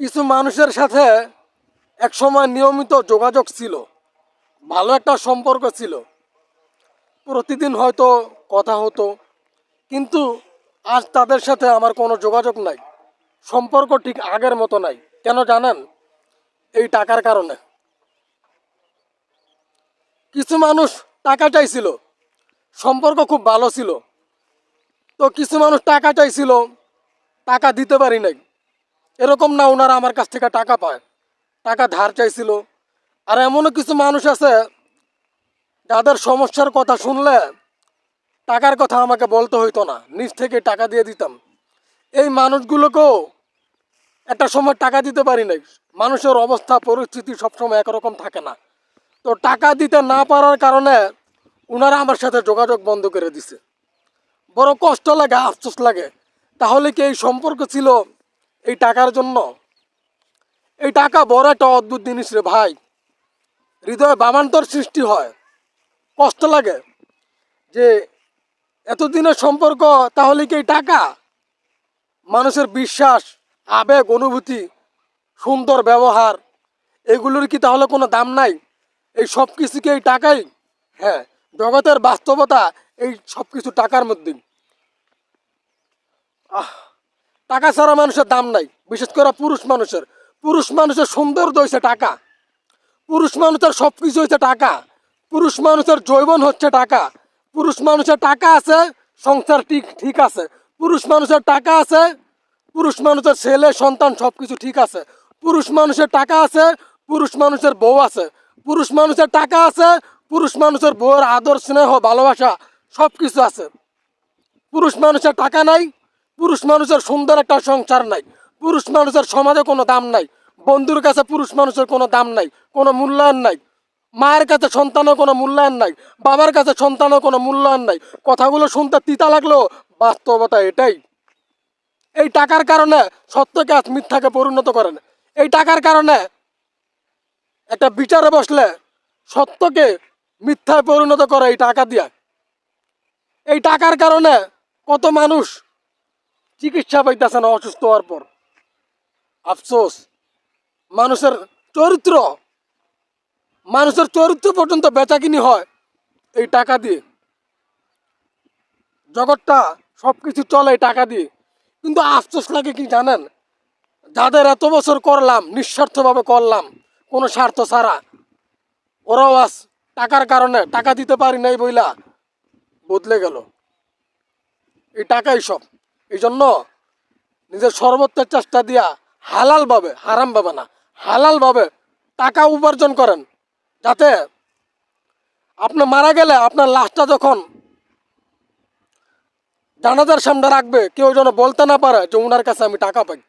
কিছু মানুষের সাথে এক সময় নিয়মিত যোগাযোগ ছিল, ভালো একটা সম্পর্ক ছিল। প্রতিদিন হয়তো কথা হতো, কিন্তু আজ তাদের সাথে আমার কোনো যোগাযোগ নাই। সম্পর্ক ঠিক আগের মতো নাই, কেন জানেন? এই টাকার কারণে। কিছু মানুষ টাকা চাইছিল, সম্পর্ক খুব ভালো ছিল। তো কিছু মানুষ টাকা চাইছিল, টাকা দিতে পারি নাই। এরকম না ওনারা আমার কাছ থেকে টাকা পায়। টাকা ধার চাইছিল। আর এমনও কিছু মানুষ আছে, যাদের সমস্যার কথা শুনলে টাকার কথা আমাকে বলতে হইতো না, নিজ থেকে টাকা দিয়ে দিতাম। এই মানুষগুলোকেও একটা সময় টাকা দিতে পারি নাই। মানুষের অবস্থা, পরিস্থিতি সবসময় একরকম থাকে না। তো টাকা দিতে না পারার কারণে ওনারা আমার সাথে যোগাযোগ বন্ধ করে দিছে। বড় কষ্ট লাগে, আফসোস লাগে। তাহলে কি এই সম্পর্ক ছিল এই টাকার জন্য। এই টাকা বড় একটা অদ্ভুত জিনিস রে ভাই। হৃদয়ে বামান্তর সৃষ্টি হয়। কষ্ট লাগে। যে এতদিনের সম্পর্ক, তাহলে কি এই টাকা? মানুষের বিশ্বাস, আবেগ, অনুভূতি, সুন্দর ব্যবহার, এগুলোর কি তাহলে কোনো দাম নাই? এই সব কিছু কি এই টাকাই? হ্যাঁ জগতের বাস্তবতা এই সব কিছু টাকার মধ্যেই। আহ টাকা ছাড়া মানুষের দাম নাই বিশেষ করে পুরুষ মানুষের পুরুষ মানুষের সৌন্দর্য হয়েছে টাকা পুরুষ মানুষের সব কিছু হচ্ছে টাকা পুরুষ মানুষের জৈবন হচ্ছে টাকা পুরুষ মানুষের টাকা আছে সংসার ঠিক ঠিক আছে পুরুষ মানুষের টাকা আছে পুরুষ মানুষের ছেলে সন্তান সব কিছু ঠিক আছে পুরুষ মানুষের টাকা আছে পুরুষ মানুষের বউ আছে পুরুষ মানুষের টাকা আছে পুরুষ মানুষের বউয়ের আদর স্নেহ ভালোবাসা সব কিছু আছে পুরুষ মানুষের টাকা নাই পুরুষ মানুষের সুন্দর একটা সংসার নাই। পুরুষ মানুষের সমাজে কোনো দাম নাই। বন্ধুর কাছে পুরুষ মানুষের কোনো দাম নাই, কোনো মূল্যায়ন নাই। মায়ের কাছে সন্তানের কোনো মূল্যায়ন নাই, বাবার কাছে সন্তানের কোনো মূল্যায়ন নাই। কথাগুলো শুনতে তিতা লাগল, বাস্তবতা এটাই। এই টাকার কারণে সত্যকে আজ মিথ্যাকে পরিণত করেন। এই টাকার কারণে একটা বিচারে বসলে সত্যকে মিথ্যায় পরিণত করে এই টাকা দিয়া। এই টাকার কারণে কত মানুষ চিকিৎসা পাইতেছে না, অসুস্থ হওয়ার পর। আফসোস। মানুষের চরিত্র মানুষের চরিত্র পর্যন্ত বেচাকিনি হয় এই টাকা দিয়ে। জগৎটা সব কিছু চলে এই টাকা দিয়ে। কিন্তু আফসোস লাগে কি জানেন? যাদের এত বছর করলাম, নিঃস্বার্থভাবে করলাম, কোনো স্বার্থ ছাড়া, ওরাও আজ টাকার কারণে টাকা দিতে পারি নাই বইলা বদলে গেল। এই টাকাই সব। এই জন্য নিজের সর্বোচ্চ চেষ্টা দিয়া হালালভাবে হারাম ভাবে না হালালভাবে টাকা উপার্জন করেন। যাতে আপনি মারা গেলে আপনার লাশটা যখন জানাজার সামনে রাখবে, কেউ যেন বলতে না পারে যে ওনার কাছে আমি টাকা পাই।